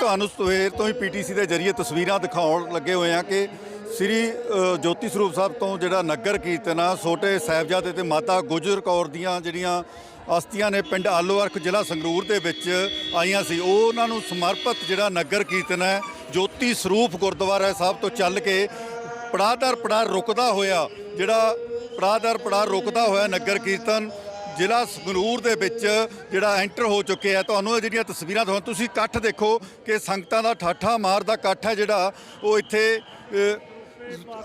ਤੁਹਾਨੂੰ ਸਵੇਰ ਤੋਂ ਹੀ ਪੀਟੀਸੀ ਦੇ ਜਰੀਏ ਤਸਵੀਰਾਂ ਦਿਖਾਉਣ ਲੱਗੇ ਹੋਏ ਹਾਂ ਕਿ ਸ੍ਰੀ ਜੋਤੀ ਸਰੂਪ ਸਾਹਿਬ ਤੋਂ ਜਿਹੜਾ ਨਗਰ ਕੀਰਤਨ ਆ, ਛੋਟੇ ਸਾਹਿਬਜ਼ਾਦੇ ਤੇ ਮਾਤਾ ਗੁਜਰ ਕੌਰ ਦੀਆਂ ਜਿਹੜੀਆਂ ਅਸਥੀਆਂ ਨੇ ਪਿੰਡ ਆਲੋਵਰਖ ਜ਼ਿਲ੍ਹਾ ਸੰਗਰੂਰ ਦੇ ਵਿੱਚ ਆਈਆਂ ਸੀ, ਉਹ ਉਹਨਾਂ ਨੂੰ ਸਮਰਪਿਤ ਜਿਹੜਾ ਨਗਰ ਕੀਰਤਨ ਹੈ, ਜੋਤੀ ਸਰੂਪ ਗੁਰਦੁਆਰਾ ਸਾਹਿਬ ਤੋਂ ਚੱਲ ਕੇ ਪੜਾਦਰ ਪੜਾਅ ਰੁਕਦਾ ਹੋਇਆ, ਜਿਹੜਾ ਪੜਾਦਰ ਪੜਾਅ ਰੁਕਦਾ ਹੋਇਆ ਨਗਰ ਕੀਰਤਨ ਜ਼ਿਲ੍ਹਾ ਸੰਗਰੂਰ ਦੇ ਵਿੱਚ ਜਿਹੜਾ ਐਂਟਰ ਹੋ ਚੁੱਕੇ ਆ ਤੁਹਾਨੂੰ ਇਹ ਜਿਹੜੀਆਂ ਤਸਵੀਰਾਂ ਤੁਹਾਨੂੰ ਤੁਸੀਂ ਇਕੱਠ ਦੇਖੋ ਕਿ ਸੰਗਤਾਂ ਦਾ ਠਾਠਾ ਮਾਰਦਾ ਇਕੱਠ ਹੈ ਜਿਹੜਾ, ਉਹ ਇੱਥੇ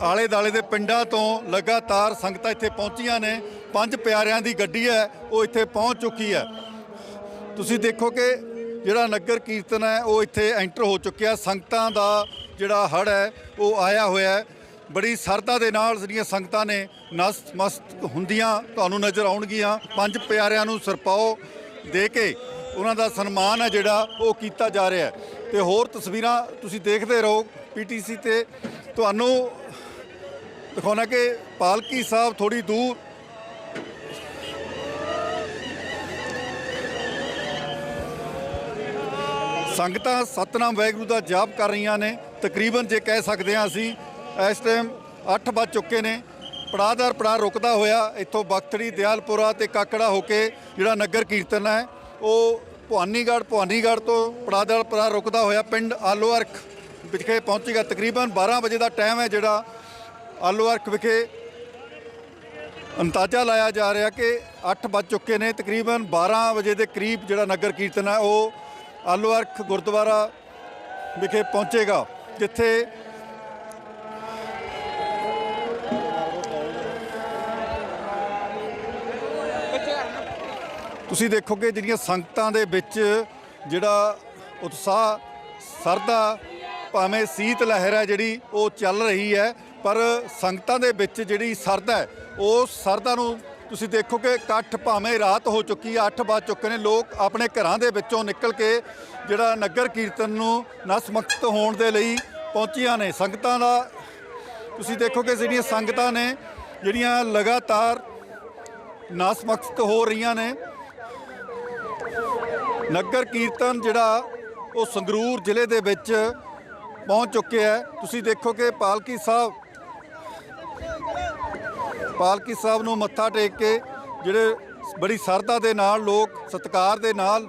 ਆਲੇ ਦਾਲੇ ਦੇ ਪਿੰਡਾਂ ਤੋਂ ਲਗਾਤਾਰ ਸੰਗਤਾਂ ਇੱਥੇ ਪਹੁੰਚੀਆਂ ਨੇ। ਪੰਜ ਪਿਆਰਿਆਂ ਦੀ ਗੱਡੀ ਹੈ, ਉਹ ਇੱਥੇ ਪਹੁੰਚ ਚੁੱਕੀ ਹੈ। ਤੁਸੀਂ ਦੇਖੋ ਕਿ ਜਿਹੜਾ ਨਗਰ ਕੀਰਤਨ ਹੈ, ਉਹ ਇੱਥੇ ਐਂਟਰ ਹੋ ਚੁੱਕਿਆ। ਸੰਗਤਾਂ ਦਾ ਜਿਹੜਾ ਹੜ ਹੈ, ਉਹ ਆਇਆ ਹੋਇਆ ਹੈ। ਬੜੀ ਸਰਦਾ ਦੇ ਨਾਲ ਜਿਹੜੀਆਂ ਸੰਗਤਾਂ ਨੇ ਨਸਤ ਮਸਤ ਹੁੰਦੀਆਂ ਤੁਹਾਨੂੰ ਨਜ਼ਰ ਆਉਣਗੀਆਂ। ਪੰਜ ਪਿਆਰਿਆਂ ਨੂੰ ਸਰਪਾਓ ਦੇ ਕੇ ਉਹਨਾਂ ਦਾ ਸਨਮਾਨ ਹੈ ਜਿਹੜਾ ਉਹ ਕੀਤਾ ਜਾ ਰਿਹਾ ਹੈ। ਤੇ ਹੋਰ ਤਸਵੀਰਾਂ ਤੁਸੀਂ ਦੇਖਦੇ ਰਹੋ ਪੀਟੀਸੀ ਤੇ। ਤੁਹਾਨੂੰ ਦਿਖਾਉਣਾ ਕਿ ਪਾਲਕੀ ਸਾਹਿਬ ਥੋੜੀ ਦੂਰ ਸੰਗਤਾਂ ਸਤਨਾਮ ਵਾਹਿਗੁਰੂ ਦਾ ਜਾਪ ਕਰ ਰਹੀਆਂ ਨੇ। ਤਕਰੀਬਨ ਜੇ ਕਹਿ ਸਕਦੇ ਹਾਂ ਅਸੀਂ ਇਸ ਟਾਈਮ 8 ਵੱਜ ਚੁੱਕੇ ਨੇ। ਪੜਾਦਰ ਪੜਾ ਰੁਕਦਾ ਹੋਇਆ ਇੱਥੋਂ ਬਖਤੜੀ ਦਿਆਲਪੁਰਾ ਤੇ ਕਾਕੜਾ ਹੋ ਕੇ ਜਿਹੜਾ ਨਗਰ ਕੀਰਤਨ ਹੈ, ਉਹ ਭਵਾਨੀਗੜ੍ਹ ਭਵਾਨੀਗੜ੍ਹ ਤੋਂ ਪੜਾਦਰ ਪੜਾ ਰੁਕਦਾ ਹੋਇਆ ਪਿੰਡ ਆਲੋਅਰਖ ਵਿਖੇ ਪਹੁੰਚੇਗਾ। ਤਕਰੀਬਨ 12 ਵਜੇ ਦਾ ਟਾਈਮ ਹੈ ਜਿਹੜਾ ਆਲੋਅਰਖ ਵਿਖੇ ਅੰਦਾਜ਼ਾ ਲਾਇਆ ਜਾ ਰਿਹਾ ਕਿ 8 ਵੱਜ ਚੁੱਕੇ ਨੇ। ਤਕਰੀਬਨ 12 ਵਜੇ ਦੇ ਕਰੀਬ ਜਿਹੜਾ ਨਗਰ ਕੀਰਤਨ ਹੈ, ਉਹ ਆਲੂ ਅਰਖ ਗੁਰਦੁਆਰਾ ਵਿਖੇ ਪਹੁੰਚੇਗਾ, ਜਿੱਥੇ ਤੁਸੀਂ ਦੇਖੋਗੇ ਜਿਹੜੀਆਂ ਸੰਗਤਾਂ ਦੇ ਵਿੱਚ ਜਿਹੜਾ ਉਤਸ਼ਾਹ ਸਰਦਾ ਭਾਵੇਂ ਸੀਤ ਲਹਿਰ ਹੈ ਜਿਹੜੀ ਉਹ ਚੱਲ ਰਹੀ ਹੈ, ਪਰ ਸੰਗਤਾਂ ਦੇ ਵਿੱਚ ਜਿਹੜੀ ਸਰਦਾ ਹੈ, ਉਹ ਸਰਦਾ ਨੂੰ ਤੁਸੀਂ ਦੇਖੋ ਕਿ ਇਕੱਠ ਭਾਵੇਂ ਰਾਤ ਹੋ ਚੁੱਕੀ ਹੈ 8 ਵੱਜ ਚੁੱਕੇ ਨੇ, ਲੋਕ ਆਪਣੇ ਘਰਾਂ ਦੇ ਵਿੱਚੋਂ ਨਿਕਲ ਕੇ ਜਿਹੜਾ ਨਗਰ ਕੀਰਤਨ ਨੂੰ ਨਸਮਕਤ ਹੋਣ ਦੇ ਲਈ ਪਹੁੰਚੀਆਂ ਨੇ। ਸੰਗਤਾਂ ਦਾ ਤੁਸੀਂ ਦੇਖੋ ਕਿ ਜਿਹੜੀਆਂ ਸੰਗਤਾਂ ਨੇ, ਜਿਹੜੀਆਂ ਲਗਾਤਾਰ ਨਸਮਕਤ ਹੋ ਰਹੀਆਂ ਨੇ ਨਗਰ ਕੀਰਤਨ ਜਿਹੜਾ ਉਹ ਸੰਗਰੂਰ ਜ਼ਿਲ੍ਹੇ ਦੇ ਵਿੱਚ ਪਹੁੰਚ ਚੁੱਕਿਆ ਹੈ। ਤੁਸੀਂ ਦੇਖੋ ਕਿ ਪਾਲਕੀ ਸਾਹਿਬ ਪਾਲਕੀ ਸਾਹਿਬ ਨੂੰ ਮੱਥਾ ਟੇਕ ਕੇ ਜਿਹੜੇ ਬੜੀ ਸਰਦਾ ਦੇ ਨਾਲ ਲੋਕ, ਸਤਿਕਾਰ ਦੇ ਨਾਲ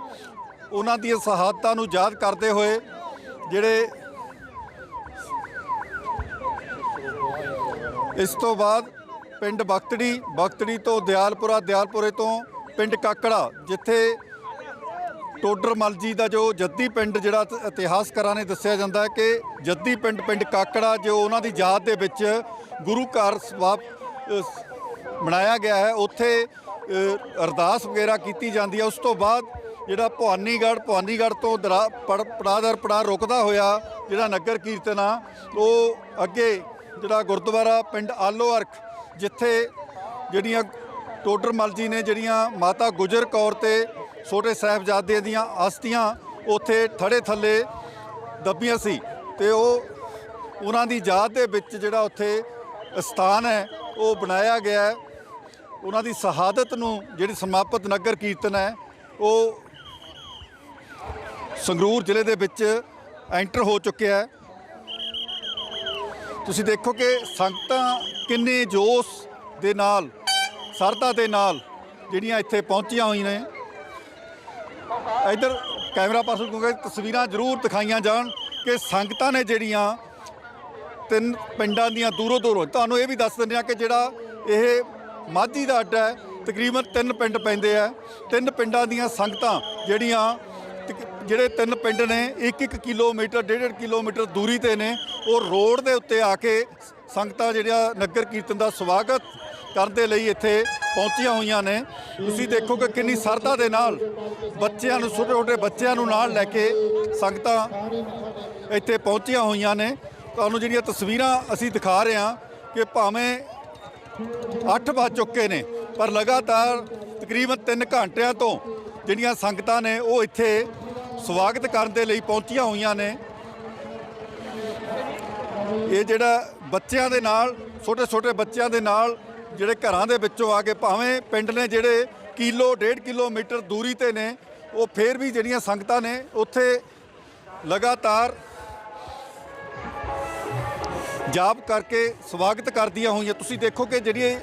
ਉਹਨਾਂ ਦੀਆਂ ਸ਼ਹਾਦਤਾਂ ਨੂੰ ਯਾਦ ਕਰਦੇ ਹੋਏ ਜਿਹੜੇ ਇਸ ਤੋਂ ਬਾਅਦ ਪਿੰਡ ਬਖਤੜੀ ਬਖਤੜੀ ਤੋਂ ਦਿਆਲਪੁਰਾ, ਦਿਆਲਪੁਰੇ ਤੋਂ ਪਿੰਡ ਕਾਕੜਾ, ਜਿੱਥੇ ਟੋਡਰ ਮਲ ਜੀ ਦਾ ਜੋ ਜੱਦੀ ਪਿੰਡ ਜਿਹੜਾ ਇਤਿਹਾਸਕਾਰਾਂ ਨੇ ਦੱਸਿਆ ਜਾਂਦਾ ਹੈ ਕਿ ਜੱਦੀ ਪਿੰਡ ਪਿੰਡ ਕਾਕੜਾ ਜੋ ਉਹਨਾਂ ਦੀ ਯਾਦ ਦੇ ਵਿੱਚ ਗੁਰੂ ਘਰ ਸਵਾਪ ਬਣਾਇਆ ਗਿਆ ਹੈ। ਉੱਥੇ ਅਰਦਾਸ ਵਗੈਰਾ ਕੀਤੀ ਜਾਂਦੀ ਹੈ। ਉਸ ਤੋਂ ਬਾਅਦ ਜਿਹੜਾ ਭਵਾਨੀਗੜ੍ਹ ਭਵਾਨੀਗੜ੍ਹ ਤੋਂ ਦਰਾ- ਪੜ- ਪੜਾਦਰ ਪੜਾ ਰੁਕਦਾ ਹੋਇਆ ਜਿਹੜਾ ਨਗਰ ਕੀਰਤਨ ਆ, ਉਹ ਅੱਗੇ ਜਿਹੜਾ ਗੁਰਦੁਆਰਾ ਪਿੰਡ ਆਲੋ ਅਰਖ, ਜਿੱਥੇ ਜਿਹੜੀਆਂ ਟੋਡਰ ਮਲ ਜੀ ਨੇ ਜਿਹੜੀਆਂ ਮਾਤਾ ਗੁਜਰ ਕੌਰ ਤੇ ਛੋਟੇ ਸਾਹਿਬਜ਼ਾਦੇ ਦੀਆਂ ਅਸਥੀਆਂ ਉੱਥੇ ਥੜੇ ਥੱਲੇ ਦੱਬੀਆਂ ਸੀ ਤੇ ਉਹ ਉਹਨਾਂ ਦੀ ਯਾਦ ਦੇ ਵਿੱਚ ਜਿਹੜਾ ਉੱਥੇ ਸਥਾਨ ਹੈ, ਉਹ ਬਣਾਇਆ ਗਿਆ ਹੈ। ਉਹਨਾਂ ਦੀ ਸ਼ਹਾਦਤ ਨੂੰ ਜਿਹੜੀ ਸਮਾਪਤ ਨਗਰ ਕੀਰਤਨ ਹੈ, ਉਹ ਸੰਗਰੂਰ ਜ਼ਿਲ੍ਹੇ ਦੇ ਵਿੱਚ ਐਂਟਰ ਹੋ ਚੁੱਕਿਆ ਹੈ। ਤੁਸੀਂ ਦੇਖੋ ਕਿ ਸੰਗਤਾਂ ਕਿੰਨੇ ਜੋਸ਼ ਦੇ ਨਾਲ ਸਰਦਾ ਦੇ ਨਾਲ ਜਿਹੜੀਆਂ ਇੱਥੇ ਪਹੁੰਚੀਆਂ ਹੋਈਆਂ ਨੇ। ਇੱਧਰ ਕੈਮਰਾ ਪਰਸਨ ਕਹੂੰਗਾ ਤਸਵੀਰਾਂ ਜ਼ਰੂਰ ਦਿਖਾਈਆਂ ਜਾਣ ਕਿ ਸੰਗਤਾਂ ਨੇ ਜਿਹੜੀਆਂ ਤਿੰਨ ਪਿੰਡਾਂ ਦੀਆਂ ਦੂਰੋਂ ਦੂਰੋਂ, ਤੁਹਾਨੂੰ ਇਹ ਵੀ ਦੱਸ ਦਿੰਦੇ ਆ ਕਿ ਜਿਹੜਾ ਇਹ ਮਾਝੀ ਦਾ ਅੱਡਾ ਹੈ, ਤਕਰੀਬਨ ਤਿੰਨ ਪਿੰਡ ਪੈਂਦੇ ਆ। ਤਿੰਨ ਪਿੰਡਾਂ ਦੀਆਂ ਸੰਗਤਾਂ ਜਿਹੜੀਆਂ ਤਕ- ਜਿਹੜੇ ਤਿੰਨ ਪਿੰਡ ਨੇ 1-1 ਕਿਲੋਮੀਟਰ 1.5 ਕਿਲੋਮੀਟਰ ਦੂਰੀ ਤੇ ਨੇ, ਉਹ ਰੋਡ ਦੇ ਉੱਤੇ ਆ ਕੇ ਸੰਗਤਾਂ ਜਿਹੜਾ ਨਗਰ ਕੀਰਤਨ ਦਾ ਸਵਾਗਤ ਕਰਨ ਦੇ ਲਈ ਇੱਥੇ ਪਹੁੰਚੀਆਂ ਹੋਈਆਂ ਨੇ। ਤੁਸੀਂ ਦੇਖੋ ਕਿ ਕਿੰਨੀ ਸਰਦਾ ਦੇ ਨਾਲ ਬੱਚਿਆਂ ਨੂੰ, ਛੋਟੇ ਛੋਟੇ ਬੱਚਿਆਂ ਨੂੰ ਨਾਲ ਲੈ ਕੇ ਸੰਗਤਾਂ ਇੱਥੇ ਪਹੁੰਚੀਆਂ ਹੋਈਆਂ ਨੇ। ਤੁਹਾਨੂੰ ਜਿਹੜੀਆਂ ਤਸਵੀਰਾਂ ਅਸੀਂ ਦਿਖਾ ਰਹੇ ਹਾਂ ਕਿ ਭਾਵੇਂ 8 ਵੱਜ ਚੁੱਕੇ ਨੇ, ਪਰ ਲਗਾਤਾਰ ਤਕਰੀਬਨ 3 ਘੰਟਿਆਂ ਤੋਂ ਜਿਹੜੀਆਂ ਸੰਗਤਾਂ ਨੇ ਉਹ ਇੱਥੇ ਸਵਾਗਤ ਕਰਨ ਦੇ ਲਈ ਪਹੁੰਚੀਆਂ ਹੋਈਆਂ ਨੇ। ਇਹ ਜਿਹੜਾ ਬੱਚਿਆਂ ਦੇ ਨਾਲ, ਛੋਟੇ ਛੋਟੇ ਬੱਚਿਆਂ ਦੇ ਨਾਲ ਜਿਹੜੇ ਘਰਾਂ ਦੇ ਵਿੱਚੋਂ ਆ ਕੇ ਭਾਵੇਂ ਪਿੰਡ ਨੇ ਜਿਹੜੇ ਕਿਲੋ, ਡੇਢ ਕਿਲੋਮੀਟਰ ਦੂਰੀ ਤੇ ਨੇ, ਉਹ ਫੇਰ ਵੀ ਜਿਹੜੀਆਂ ਸੰਗਤਾਂ ਨੇ, ਉੱਥੇ ਲਗਾਤਾਰ ਜਾਪ ਕਰਕੇ ਸਵਾਗਤ ਕਰਦੀਆਂ ਹੋਈਆਂ। ਤੁਸੀਂ ਦੇਖੋ ਕਿ ਜਿਹੜੀ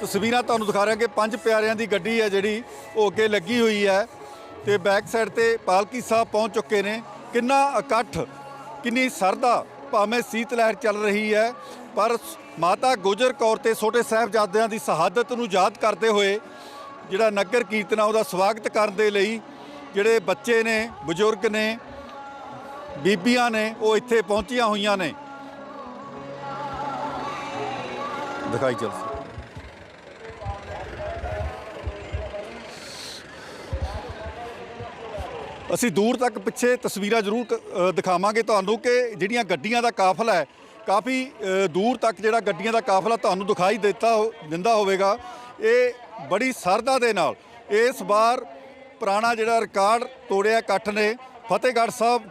ਤਸਵੀਰਾਂ ਤੁਹਾਨੂੰ ਦਿਖਾ ਰਿਹਾ ਕਿ ਪੰਜ ਪਿਆਰਿਆਂ ਦੀ ਗੱਡੀ ਹੈ ਜਿਹੜੀ, ਉਹ ਅੱਗੇ ਲੱਗੀ ਹੋਈ ਹੈ ਤੇ ਬੈਕ ਸਾਈਡ ਤੇ ਪਾਲਕੀ ਸਾਹਿਬ ਪਹੁੰਚ ਚੁੱਕੇ ਨੇ। ਕਿੰਨਾ ਇਕੱਠ, ਕਿੰਨੀ ਸਰਦਾ ਭਾਵੇਂ ਸੀਤ ਲਹਿਰ ਚੱਲ ਰਹੀ ਹੈ, ਪਰ ਮਾਤਾ ਗੁਜਰ ਕੌਰ ਤੇ ਛੋਟੇ ਸਾਹਿਬਜ਼ਾਦਿਆਂ ਦੀ ਸ਼ਹਾਦਤ ਨੂੰ ਯਾਦ ਕਰਦੇ ਹੋਏ ਜਿਹੜਾ ਨਗਰ ਕੀਰਤਨ ਆ ਉਹਦਾ ਸਵਾਗਤ ਕਰਨ ਦੇ ਲਈ ਜਿਹੜੇ ਬੱਚੇ ਨੇ, ਬਜ਼ੁਰਗ ਨੇ, ਬੀਬੀਆਂ ਨੇ, ਉਹ ਇੱਥੇ ਪਹੁੰਚੀਆਂ ਹੋਈਆਂ ਨੇ। ਦਿਖਾਈ ਚੱਲ ਅਸੀਂ ਦੂਰ ਤੱਕ ਪਿੱਛੇ ਤਸਵੀਰਾਂ ਜ਼ਰੂਰ ਦਿਖਾਵਾਂਗੇ ਤੁਹਾਨੂੰ ਕਿ ਜਿਹੜੀਆਂ ਗੱਡੀਆਂ ਦਾ ਕਾਫਲਾ ਹੈ ਕਾਫੀ ਦੂਰ ਤੱਕ ਜਿਹੜਾ ਗੱਡੀਆਂ ਦਾ ਕਾਫਲਾ ਤੁਹਾਨੂੰ ਦਿਖਾਈ ਦਿੱਤਾ ਹੋ- ਦਿੰਦਾ ਹੋਵੇਗਾ। ਇਹ ਬੜੀ ਸਰਦਾ ਦੇ ਨਾਲ ਇਸ ਵਾਰ ਪੁਰਾਣਾ ਜਿਹੜਾ ਰਿਕਾਰਡ ਤੋੜਿਆ ਇਕੱਠ ਨੇ। ਫਤਿਹਗੜ੍ਹ ਸਾਹਿਬ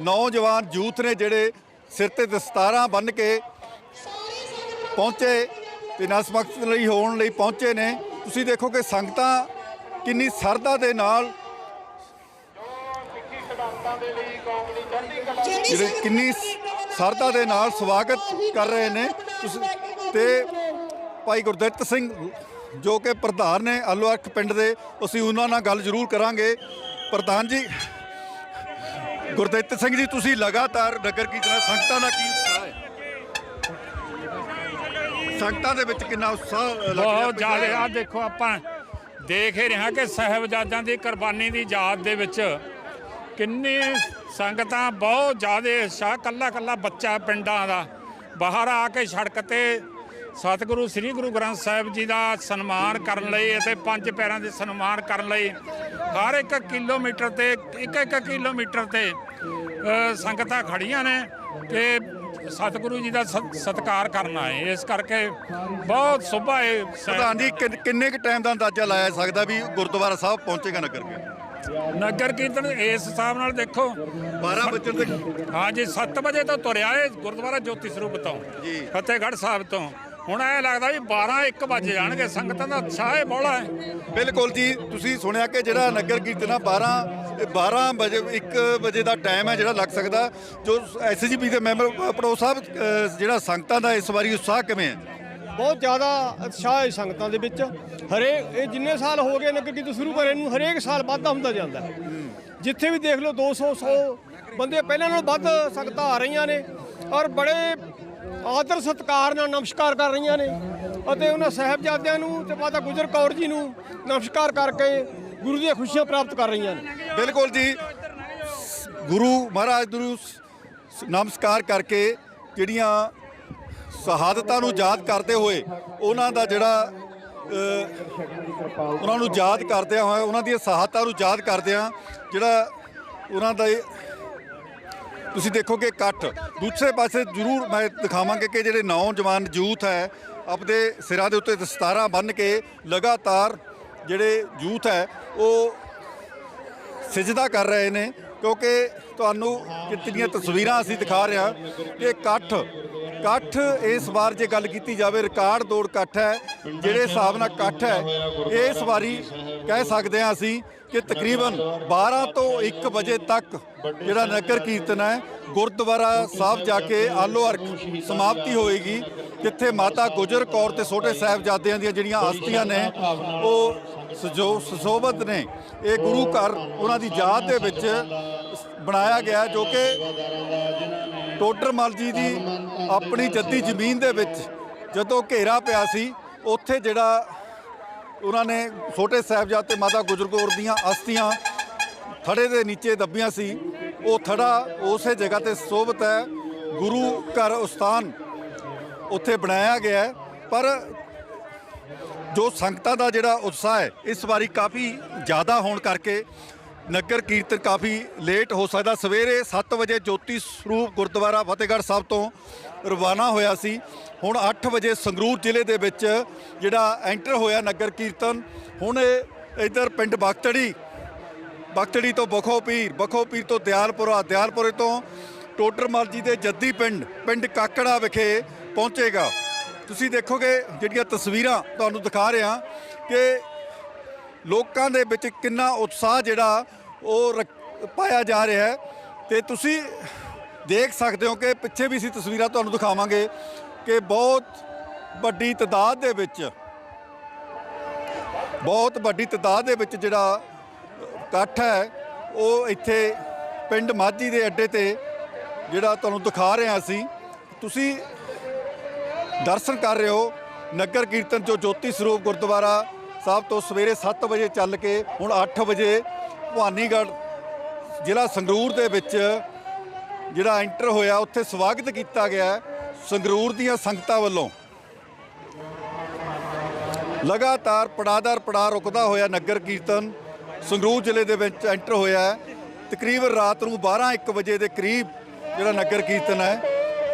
ਨੌਜਵਾਨ ਯੂਥ ਨੇ ਜਿਹੜੇ ਸਿਰ ਤੇ ਦਸਤਾਰਾਂ ਬੰਨ੍ਹ ਕੇ ਪਹੁੰਚੇ ਤੇ ਨਸਮਕਤ ਲਈ ਹੋਣ ਲਈ ਪਹੁੰਚੇ ਨੇ। ਤੁਸੀਂ ਦੇਖੋ ਕਿ ਸੰਗਤਾਂ ਕਿੰਨੀ ਸਰਦਾ ਦੇ ਨਾਲ ਜਿਹੜੇ ਕਿੰਨੀ ਸਰਦਾ ਦੇ ਨਾਲ ਸਵਾਗਤ ਕਰ ਰਹੇ ਨੇ। ਤੁਸੀਂ- ਤੇ ਭਾਈ ਗੁਰਦਿੱਤ ਸਿੰਘ ਜੋ ਕਿ ਪ੍ਰਧਾਨ ਨੇ ਅਲੋਅਰਖ ਪਿੰਡ ਦੇ ਅਸੀਂ ਉਹਨਾਂ ਨਾਲ ਗੱਲ ਜ਼ਰੂਰ ਕਰਾਂਗੇ। ਪ੍ਰਧਾਨ ਜੀ ਗੁਰਦਿੱਤ ਸਿੰਘ ਜੀ ਤੁਸੀਂ ਲਗਾਤਾਰ ਨਗਰ ਕੀਰਤਨ ਸੰਗਤਾਂ ਦਾ ਕੀ ਉਤਸ਼ਾਹ ਹੈ? ਸੰਗਤਾਂ ਦੇ ਵਿੱਚ ਕਿੰਨਾ ਉਤਸ਼ਾਹ ਲੱਗ ਰਿਹਾ ਬਹੁਤ ਜ਼ਿਆਦਾ। ਆ ਦੇਖੋ ਆਪਾਂ ਦੇਖ ਹੀ ਰਿਹਾ ਕਿ ਸਾਹਿਬਜ਼ਾਦਿਆਂ ਦੀ ਕੁਰਬਾਨੀ ਦੀ ਯਾਦ ਦੇ ਵਿੱਚ ਕਿੰਨੀ ਸੰਗਤਾਂ ਬਹੁਤ ਜ਼ਿਆਦਾ ਸ਼ਾਹ ਕੱਲਾ ਕੱਲਾ ਬੱਚਾ ਪਿੰਡਾਂ ਦਾ। ਬਾਹਰ ਆ ਕੇ ਸੜਕ ਤੇ ਸਤਿਗੁਰੂ, ਸ੍ਰੀ ਗੁਰੂ ਗ੍ਰੰਥ ਸਾਹਿਬ ਜੀ ਦਾ ਸਨਮਾਨ ਕਰਨ ਲਈ ਅਤੇ ਪੰਜ ਪੈਰਾਂ ਦੇ ਸਨਮਾਨ ਕਰਨ ਲਈ ਹਰ ਇੱਕ ਕਿਲੋਮੀਟਰ ਤੇ, ਇੱਕ ਇੱਕ ਕਿਲੋਮੀਟਰ ਤੇ ਸੰਗਤਾਂ ਖੜੀਆਂ ਨੇ ਤੇ ਸਤਿਗੁਰੂ ਜੀ ਦਾ ਸਤ- ਸਤਿਕਾਰ ਕਰਨਾ ਹੈ ਇਸ ਕਰਕੇ ਬਹੁਤ ਸੁਭਾ ਹੈ ਪ੍ਰਧਾਨ ਜੀ, ਕਿੰਨੇ ਕੁ ਟਾਈਮ ਦਾ ਅੰਦਾਜ਼ਾ ਲਾਇਆ ਸਕਦਾ ਵੀ ਗੁਰਦੁਆਰਾ ਸਾਹਿਬ ਪਹੁੰਚੇਗਾ ਨਗਰ ਕੀਰਤਨ ਨਗਰ ਕੀਰਤਨ ਇਸ ਹਿਸਾਬ ਨਾਲ ਦੇਖੋ। 12 ਵਜੇ ਤੱਕ ਹਾਂਜੀ 7 ਵਜੇ ਤੋਂ ਤੁਰਿਆ ਏ ਗੁਰਦੁਆਰਾ ਜੋਤੀ ਸਰੂਪ ਤੋਂ ਜੀ। ਫਤਿਹਗੜ੍ਹ ਸਾਹਿਬ ਤੋਂ। ਹੁਣ ਐ ਲੱਗਦਾ ਵੀ 12 1 ਵਜੇ ਜਾਣਗੇ ਸੰਗਤਾਂ ਦਾ ਉਤਸ਼ਾਹ ਹੈ ਬੋਲਾ ਹੈ। ਬਿਲਕੁਲ ਜੀ ਤੁਸੀਂ ਸੁਣਿਆ ਕਿ ਜਿਹੜਾ ਨਗਰ ਕੀਰਤਨ ਆ 12 ਇਹ 12 ਵਜੇ 1 ਵਜੇ ਦਾ ਟਾਈਮ ਹੈ ਜਿਹੜਾ ਲੱਗ ਸਕਦਾ। ਜੋ ਐਸਜੀਪੀ ਦੇ ਮੈਂਬਰ ਪੜੋ ਸਾਹਿਬ ਜਿਹੜਾ ਸੰਗਤਾਂ ਦਾ ਇਸ ਵਾਰੀ ਉਤਸ਼ਾਹ ਕਿਵੇਂ ਹੈ? ਬਹੁਤ ਜ਼ਿਆਦਾ ਉਤਸ਼ਾਹ ਹੈ ਸੰਗਤਾਂ ਦੇ ਵਿੱਚ। ਹਰੇਕ, ਇਹ ਜਿੰਨੇ ਸਾਲ ਹੋ ਗਏ ਨਗਰ ਕੀਰਤਨ ਸ਼ੁਰੂ ਕਰੇ ਨੂੰ, ਹਰੇਕ ਸਾਲ ਵਾਧਾ ਹੁੰਦਾ ਜਾਂਦਾ ਹੈ। ਜਿੱਥੇ ਵੀ ਦੇਖ ਲਓ 200 100 ਬੰਦੇ ਪਹਿਲਾਂ ਨਾਲੋਂ ਵੱਧ ਸੰਗਤਾਂ ਆ ਰਹੀਆਂ ਨੇ ਔਰ ਬੜੇ ਆਦਰ ਸਤਿਕਾਰ ਨਾਲ ਨਮਸਕਾਰ ਕਰ ਰਹੀਆਂ ਨੇ ਅਤੇ ਉਹਨਾਂ ਸਾਹਿਬਜ਼ਾਦਿਆਂ ਨੂੰ ਤੇ ਮਾਤਾ ਗੁਜਰ ਕੌਰ ਜੀ ਨੂੰ ਨਮਸਕਾਰ ਕਰਕੇ ਗੁਰੂ ਦੀਆਂ ਖੁਸ਼ੀਆਂ ਪ੍ਰਾਪਤ ਕਰ ਰਹੀਆਂ ਨੇ। ਬਿਲਕੁਲ ਜੀ। ਗੁਰੂ ਮਹਾਰਾਜ ਨੂੰ ਸ- ਨਮਸਕਾਰ ਕਰਕੇ ਜਿਹੜੀਆਂ ਸ਼ਹਾਦਤਾਂ ਨੂੰ ਯਾਦ ਕਰਦੇ ਹੋਏ ਉਹਨਾਂ ਦਾ ਜਿਹੜਾ ਉਹਨਾਂ ਨੂੰ ਯਾਦ ਕਰਦਿਆਂ ਹੋਇਆ ਉਹਨਾਂ ਦੀਆਂ ਸ਼ਹਾਦਤਾਂ ਨੂੰ ਯਾਦ ਕਰਦਿਆਂ ਜਿਹੜਾ ਉਹਨਾਂ ਦਾ ਇਹ, ਤੁਸੀਂ ਦੇਖੋਗੇ ਇਕੱਠ। ਦੂਸਰੇ ਪਾਸੇ ਜ਼ਰੂਰ ਮੈਂ ਦਿਖਾਵਾਂਗੇ ਕਿ ਜਿਹੜੇ ਨੌਜਵਾਨ ਯੂਥ ਹੈ, ਆਪਦੇ ਸਿਰਾਂ ਦੇ ਉੱਤੇ ਦਸਤਾਰਾਂ ਬੰਨ੍ਹ ਕੇ ਲਗਾਤਾਰ ਜਿਹੜੇ ਯੂਥ ਹੈ, ਉਹ ਸਿਜਦਾ ਕਰ ਰਹੇ ਨੇ। ਕਿਉਂਕਿ ਤੁਹਾਨੂੰ ਕਿਤਨੀਆਂ ਤਸਵੀਰਾਂ ਅਸੀਂ ਦਿਖਾ ਰਹੇ ਹਾਂ ਕਿ ਇਕੱਠ ਇਕੱਠ ਇਸ ਵਾਰ ਜੇ ਗੱਲ ਕੀਤੀ ਜਾਵੇ, ਰਿਕਾਰਡ ਦੌੜ ਇਕੱਠ ਹੈ, ਜਿਹੜੇ ਹਿਸਾਬ ਨਾਲ ਇਕੱਠ ਹੈ, ਇਸ ਵਾਰੀ ਕਹਿ ਸਕਦੇ ਹਾਂ ਅਸੀਂ ਕਿ ਤਕਰੀਬਨ 12 ਤੋਂ 1 ਵਜੇ ਤੱਕ ਜਿਹੜਾ ਨਗਰ ਕੀਰਤਨ ਹੈ, ਗੁਰਦੁਆਰਾ ਸਾਹਿਬ ਜਾ ਕੇ ਆਲੋ ਅਰਖ ਸਮਾਪਤੀ ਹੋਏਗੀ, ਜਿੱਥੇ ਮਾਤਾ ਗੁਜਰ ਕੌਰ ਤੇ ਛੋਟੇ ਸਾਹਿਬਜ਼ਾਦਿਆਂ ਦੀਆਂ ਜਿਹੜੀਆਂ ਆਸਤੀਆਂ ਨੇ, ਉਹ ਸਜੋ ਸੁਸ਼ੋਭਿਤ ਨੇ, ਇਹ ਗੁਰੂ ਘਰ ਉਹਨਾਂ ਦੀ ਯਾਦ ਦੇ ਵਿੱਚ ਬਣਾਇਆ ਗਿਆ ਜੋ ਕਿ ਟੋਡਰ ਮਲ ਜੀ ਦੀ ਆਪਣੀ ਜੱਦੀ ਜ਼ਮੀਨ ਦੇ ਵਿੱਚ ਜਦੋਂ ਘੇਰਾ ਪਿਆ ਸੀ, ਉੱਥੇ ਜਿਹੜਾ ਉਹਨਾਂ ਨੇ ਛੋਟੇ ਸਾਹਿਬਜ਼ਾਦੇ ਤੇ ਮਾਤਾ ਗੁਜਰ ਕੌਰ ਦੀਆਂ ਅਸਥੀਆਂ ਥੜੇ ਦੇ ਨੀਚੇ ਦੱਬੀਆਂ ਸੀ। ਉਹ ਥੜਾ ਉਸੇ ਜਗ੍ਹਾ ਤੇ ਸੋਭਤ ਹੈ। ਗੁਰੂ ਘਰ ਉਸਤਾਨ ਉੱਥੇ ਬਣਾਇਆ ਗਿਆ ਪਰ ਜੋ ਸੰਗਤਾਂ ਦਾ ਜਿਹੜਾ ਉਤਸ਼ਾਹ ਹੈ, ਇਸ ਵਾਰੀ ਕਾਫੀ ਜ਼ਿਆਦਾ ਹੋਣ ਕਰਕੇ ਨਗਰ ਕੀਰਤਨ ਕਾਫੀ ਲੇਟ ਹੋ ਸਕਦਾ। ਸਵੇਰੇ 7 ਵਜੇ ਜੋਤੀ ਸਰੂਪ ਗੁਰਦੁਆਰਾ ਫਤਿਹਗੜ੍ਹ ਸਾਹਿਬ ਤੋਂ ਰਵਾਨਾ ਹੋਇਆ ਸੀ। ਹੁਣ 8 ਵਜੇ ਸੰਗਰੂਰ ਜ਼ਿਲ੍ਹੇ ਦੇ ਵਿੱਚ ਜਿਹੜਾ ਐਂਟਰ ਹੋਇਆ ਨਗਰ ਕੀਰਤਨ, ਹੁਣ ਇਹ ਇੱਧਰ ਪਿੰਡ ਬਖਤੜੀ ਬਖਤੜੀ ਤੋਂ ਬਖੋ ਪੀਰ ਬਖੋ ਪੀਰ ਤੋਂ ਦਿਆਲਪੁਰਾ, ਦਿਆਲਪੁਰੇ ਤੋਂ ਟੋਡਰਮਲ ਜੀ ਦੇ ਜੱਦੀ ਪਿੰਡ ਪਿੰਡ ਕਾਕੜਾ ਵਿਖੇ ਪਹੁੰਚੇਗਾ। ਤੁਸੀਂ ਦੇਖੋਗੇ ਜਿਹੜੀਆਂ ਤਸਵੀਰਾਂ ਤੁਹਾਨੂੰ ਦਿਖਾ ਰਿਹਾ ਕਿ ਲੋਕਾਂ ਦੇ ਵਿੱਚ ਕਿੰਨਾ ਉਤਸ਼ਾਹ ਜਿਹੜਾ ਉਹ ਰੱਖ- ਪਾਇਆ ਜਾ ਰਿਹਾ ਹੈ। ਤੇ ਤੁਸੀਂ ਦੇਖ ਸਕਦੇ ਹੋ ਕਿ ਪਿੱਛੇ ਵੀ ਅਸੀਂ ਤਸਵੀਰਾਂ ਤੁਹਾਨੂੰ ਦਿਖਾਵਾਂਗੇ ਕਿ ਬਹੁਤ ਵੱਡੀ ਤਦਾਦ ਦੇ ਵਿੱਚ, ਬਹੁਤ ਵੱਡੀ ਤਦਾਦ ਦੇ ਵਿੱਚ ਜਿਹੜਾ ਇਕੱਠ ਹੈ, ਉਹ ਇੱਥੇ ਪਿੰਡ ਮਾਝੀ ਦੇ ਅੱਡੇ ਤੇ ਜਿਹੜਾ ਤੁਹਾਨੂੰ ਦਿਖਾ ਰਹੇ ਹਾਂ ਅਸੀਂ ਤੁਸੀਂ ਦਰਸ਼ਨ ਕਰ ਰਹੇ ਹੋ ਨਗਰ ਕੀਰਤਨ ਜੋ ਜੋਤੀ ਸਰੂਪ ਗੁਰਦੁਆਰਾ ਸਾਹਿਬ ਤੋਂ ਸਵੇਰੇ 7 ਵਜੇ ਚੱਲ ਕੇ ਹੁਣ 8 ਵਜੇ ਭਵਾਨੀਗੜ੍ਹ ਜ਼ਿਲ੍ਹਾ ਸੰਗਰੂਰ ਦੇ ਵਿੱਚ ਜਿਹੜਾ ਐਂਟਰ ਹੋਇਆ, ਉੱਥੇ ਸਵਾਗਤ ਕੀਤਾ ਗਿਆ ਸੰਗਰੂਰ ਦੀਆਂ ਸੰਗਤਾਂ ਵੱਲੋਂ। ਲਗਾਤਾਰ ਪੜਾਦਰ ਪੜਾ ਰੁਕਦਾ ਹੋਇਆ ਨਗਰ ਕੀਰਤਨ ਸੰਗਰੂਰ ਜ਼ਿਲ੍ਹੇ ਦੇ ਵਿੱਚ ਐਂਟਰ ਹੋਇਆ ਤਕਰੀਬਨ ਰਾਤ ਨੂੰ 12-1 ਵਜੇ ਦੇ ਕਰੀਬ ਜਿਹੜਾ ਨਗਰ ਕੀਰਤਨ ਹੈ,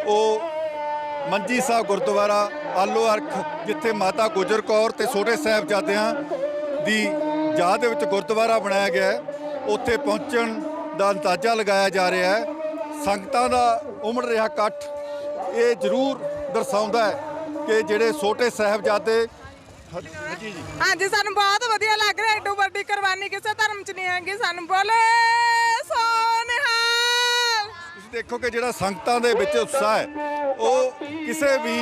ਉਹ ਮੰਜੀ ਸਾਹਿਬ ਗੁਰਦੁਆਰਾ ਆਲੋ ਅਰਖ ਜਿੱਥੇ ਮਾਤਾ ਗੁਜਰ ਕੌਰ ਤੇ ਛੋਟੇ ਸਾਹਿਬਜ਼ਾਦਿਆਂ ਦੀ ਯਾਦ ਦੇ ਵਿੱਚ ਗੁਰਦੁਆਰਾ ਬਣਾਇਆ ਗਿਆ ਹੈ। ਉੱਥੇ ਪਹੁੰਚਣ ਦਾ ਅੰਦਾਜ਼ਾ ਲਗਾਇਆ ਜਾ ਰਿਹਾ ਹੈ। ਸੰਗਤਾਂ ਦਾ ਉਮੜ ਰਿਹਾ ਇਕੱਠ ਇਹ ਜ਼ਰੂਰ ਦਰਸਾਉਂਦਾ ਹੈ ਕਿ ਜਿਹੜੇ ਛੋਟੇ ਸਾਹਿਬਜ਼ਾਦੇ ਹਾਂਜੀ ਜੀ ਹਾਂਜੀ ਸਾਨੂੰ ਬਹੁਤ ਵਧੀਆ ਲੱਗ ਰਿਹਾ ਏਡੋ ਵੱਡੀ ਕੁਰਬਾਨੀ ਕਿਸੇ ਧਰਮ ਚ ਨਹੀਂ ਹੈਗੀ। ਸਾਨੂੰ ਬੋਲੇ ਸੋਨਿਹਾਲ ਤੁਸੀਂ ਦੇਖੋ ਕਿ ਜਿਹੜਾ ਸੰਗਤਾਂ ਦੇ ਵਿੱਚ ਉਤਸ਼ਾਹ ਹੈ ਉਹ ਕਿਸੇ ਵੀ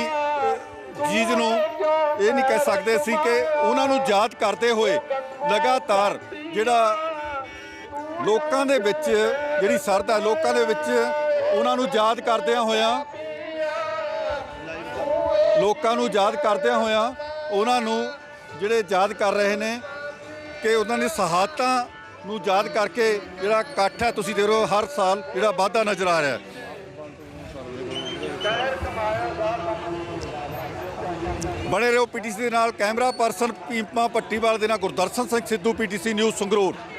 ਚੀਜ਼ ਨੂੰ ਇਹ ਨਹੀਂ ਕਹਿ ਸਕਦੇ ਸੀ ਕਿ ਉਹਨਾਂ ਨੂੰ ਯਾਦ ਕਰਦੇ ਹੋਏ ਲਗਾਤਾਰ ਜਿਹੜਾ ਲੋਕਾਂ ਦੇ ਵਿੱਚ ਜਿਹੜੀ ਸਰਦਾ ਹੈ, ਲੋਕਾਂ ਦੇ ਵਿੱਚ ਉਹਨਾਂ ਨੂੰ ਯਾਦ ਕਰਦਿਆਂ ਹੋਇਆਂ ਲੋਕਾਂ ਨੂੰ ਯਾਦ ਕਰਦਿਆਂ ਹੋਇਆਂ ਉਹਨਾਂ ਨੂੰ ਜਿਹੜੇ ਯਾਦ ਕਰ ਰਹੇ ਨੇ ਕਿ ਉਹਨਾਂ ਨੇ ਸ਼ਹਾਦਤਾਂ ਨੂੰ ਯਾਦ ਕਰਕੇ ਜਿਹੜਾ ਇਕੱਠ ਹੈ ਤੁਸੀਂ ਦੇਖ ਰਹੇ ਹੋ ਹਰ ਸਾਲ ਜਿਹੜਾ ਵਾਧਾ ਨਜ਼ਰ ਆ ਰਿਹਾ ਹੈ। ਬਣੇ ਰਹੋ ਪੀਟੀਸੀ ਦੇ ਨਾਲ ਕੈਮਰਾ ਪਰਸਨ ਪੀਪਾ ਪੱਟੀਵਾਲ ਦੇ ਨਾਲ ਗੁਰਦਰਸ਼ਨ ਸਿੰਘ ਸਿੱਧੂ, ਪੀਟੀਸੀ ਨਿਊਜ਼ ਸੰਗਰੂਰ।